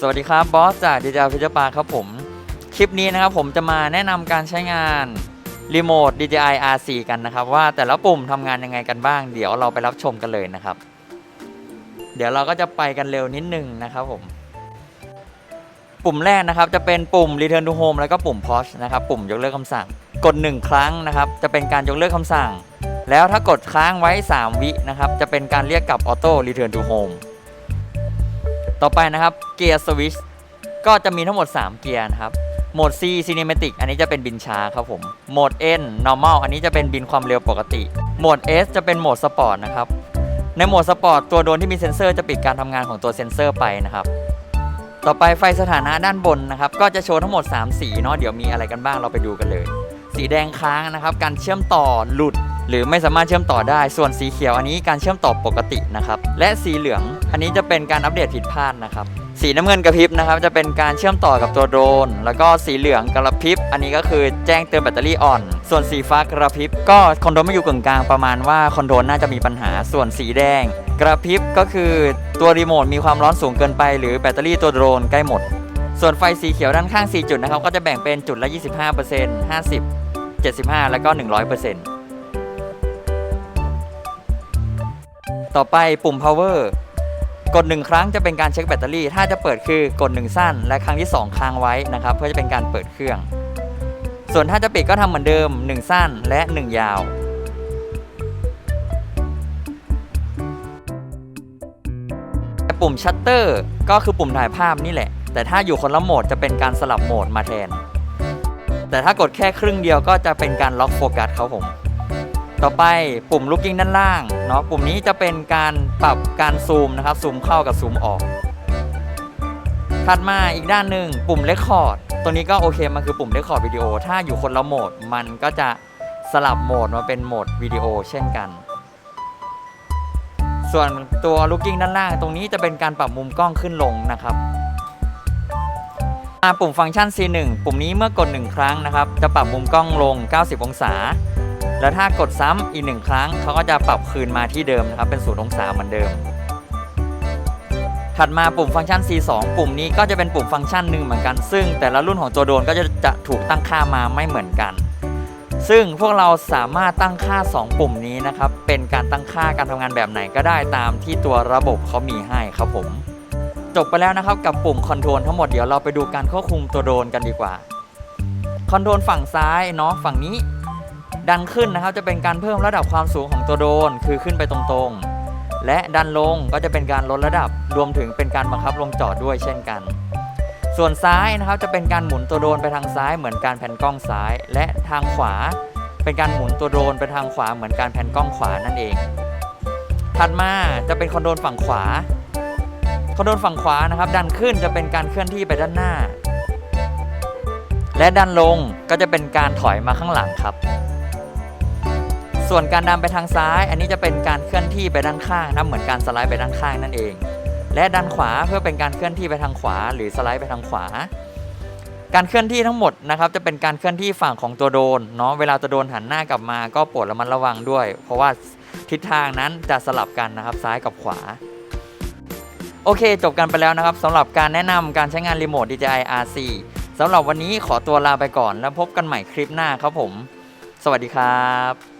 สวัสดีครับบอสจากดีจาฟิจปาครับผม คลิปนี้นะครับผมจะมาแนะนำการใช้งานรีโมท DJI R4 กันนะครับ ว่าแต่ละปุ่มทำงานยังไงกันบ้าง เดี๋ยวเราไปรับชมกันเลยนะครับ เดี๋ยวเราก็จะไปกันเร็วนิดนึงนะครับผม ปุ่มแรกนะครับจะเป็นปุ่ม Return to Home แล้วก็ปุ่ม Pause นะครับปุ่มยกเลิกคำสั่ง กด 1 ครั้งนะครับจะเป็นการยกเลิกคำสั่ง แล้วถ้ากดค้างไว้ 3 วินะครับจะเป็นการเรียกกลับ Auto Return to Home ต่อไปนะครับเกียร์สวิชก็จะมีทั้งหมด 3 เกียร์นะครับโหมด C Cinematic อันนี้จะเป็นบินช้าครับผมโหมด N Normal อันนี้จะเป็นบินความเร็วปกติโหมด S จะเป็นโหมดสปอร์ตนะครับในโหมดสปอร์ตตัวโดรนที่มีเซ็นเซอร์จะปิดการทำงานของตัวเซ็นเซอร์ไปนะครับ ต่อไปไฟสถานะด้านบนนะครับ ก็จะโชว์ทั้งหมด 3 สีเนาะเดี๋ยวมีอะไรกันบ้างเราไปดูกันเลย สีแดงค้างนะครับ การเชื่อมต่อหลุด หรือไม่สามารถเชื่อมต่อได้ ส่วนสีเขียวอันนี้การเชื่อมต่อปกตินะครับ และสีเหลือง อันนี้จะเป็นการอัปเดตผิดพลาดนะครับ สีน้ำเงินกระพริบนะครับจะเป็นการเชื่อมต่อกับตัวโดรน แล้วก็สีเหลืองกระพริบ อันนี้ก็คือแจ้งเตือนแบตเตอรี่อ่อน ส่วนสีฟ้ากระพริบ ก็คอนโทรลไม่อยู่กึ่งกลางประมาณว่าคอนโทรลน่าจะมีปัญหา ส่วนสีแดง กระพริบก็คือตัวรีโมทมีความร้อนสูงเกินไป หรือแบตเตอรี่ตัวโดรนใกล้หมด ส่วนไฟสีเขียวด้านข้าง 4 จุดนะครับก็จะแบ่งเป็นจุดละ 25% 50 75 แล้วก็ 100% ต่อไปปุ่ม power กด 1 ครั้งจะเป็นการเช็คแบตเตอรี่ ถ้าจะเปิดคือกด 1 สั้น และครั้งที่ 2 ค้างไว้นะครับ เพื่อจะเป็นการเปิดเครื่อง ส่วนถ้าจะปิดก็ทำเหมือนเดิม 1 สั้นและ 1 ยาว ปุ่มชัตเตอร์ก็คือปุ่มถ่ายภาพนี่แหละ แต่ถ้าอยู่คนละโหมดจะเป็นการสลับโหมดมาแทน แต่ถ้ากดแค่ครึ่งเดียวก็จะเป็นการล็อกโฟกัสครับผม ต่อไปปุ่ม looking ด้านล่างเนาะปุ่มนี้จะเป็นการปรับการซูมนะครับซูมเข้ากับซูมออก ถัดมาอีกด้านหนึ่งปุ่ม record ตัวนี้ก็โอเคมันคือปุ่ม record วิดีโอ ถ้าอยู่คนละโหมดมันก็จะสลับโหมดมาเป็นโหมดวิดีโอเช่นกัน ส่วนตัว looking ด้านล่าง ตรงนี้จะเป็นการปรับมุมกล้องขึ้นลงนะครับมาปุ่มฟังก์ชัน C1 ปุ่มนี้เมื่อกด 1 ครั้งนะครับ จะปรับมุมกล้องลง 90 องศา แล้วถ้ากดซ้ำอีกหนึ่งครั้งเขาก็จะปรับคืนมาที่เดิมนะครับเป็นศูนย์องศาเหมือนเดิม ถัดมาปุ่มฟังก์ชัน C2 ปุ่มนี้ก็จะเป็นปุ่มฟังก์ชันหนึ่งเหมือนกัน ซึ่งแต่ละรุ่นของตัวโดนก็จะจะถูกตั้งค่ามาไม่เหมือนกัน ซึ่งพวกเราสามารถตั้งค่า 2 ปุ่มนี้นะครับเป็นการตั้งค่าการทำงานแบบไหนก็ได้ตามที่ตัวระบบเขามีให้ครับผม จบไปแล้วนะครับกับปุ่มคอนโทรลทั้งหมดเดี๋ยวเราไปดูการควบคุมตัวโดนกันดีกว่าคอนโทรลฝั่งซ้ายเนาะฝั่งนี้ ดันขึ้นนะครับจะเป็นการเพิ่มระดับความสูงของตัวโดรนคือขึ้นไปตรงๆ และดันลงก็จะเป็นการลดระดับรวมถึงเป็นการบังคับลงจอดด้วยเช่นกัน ส่วนซ้ายนะครับจะเป็นการหมุนตัวโดรนไปทางซ้ายเหมือนการแผ่นกล้องซ้าย และทางขวา เป็นการหมุนตัวโดรนไปทางขวาเหมือนการแผ่นกล้องขวานั่นเอง ถัดมาจะเป็นคอนโทรลฝั่งขวาคอนโทรลฝั่งขวานะครับ ดันขึ้นจะเป็นการเคลื่อนที่ไปด้านหน้า และดันลงก็จะเป็นการถอยมาข้างหลังครับ ส่วนการดันไปทางซ้าย อันนี้จะเป็นการเคลื่อนที่ไปด้านข้างนะเหมือนการสไลด์ไปด้านข้างนั่นเอง และดันขวาเพื่อเป็นการเคลื่อนที่ไปทางขวา หรือสไลด์ไปทางขวา การเคลื่อนที่ทั้งหมดนะครับจะเป็นการเคลื่อนที่ฝั่งของตัวโดรนเนาะเวลาตัวโดรนหันหน้ากลับมาก็โปรดระมัดระวังด้วย เพราะว่าทิศทางนั้นจะสลับกันนะครับซ้ายกับขวาโอเค จบกันไปแล้วนะครับสำหรับการแนะนำการใช้งานรีโมท DJI R4 สำหรับวันนี้ขอตัวลาไปก่อนแล้วพบกันใหม่คลิปหน้าครับผม สวัสดีครับ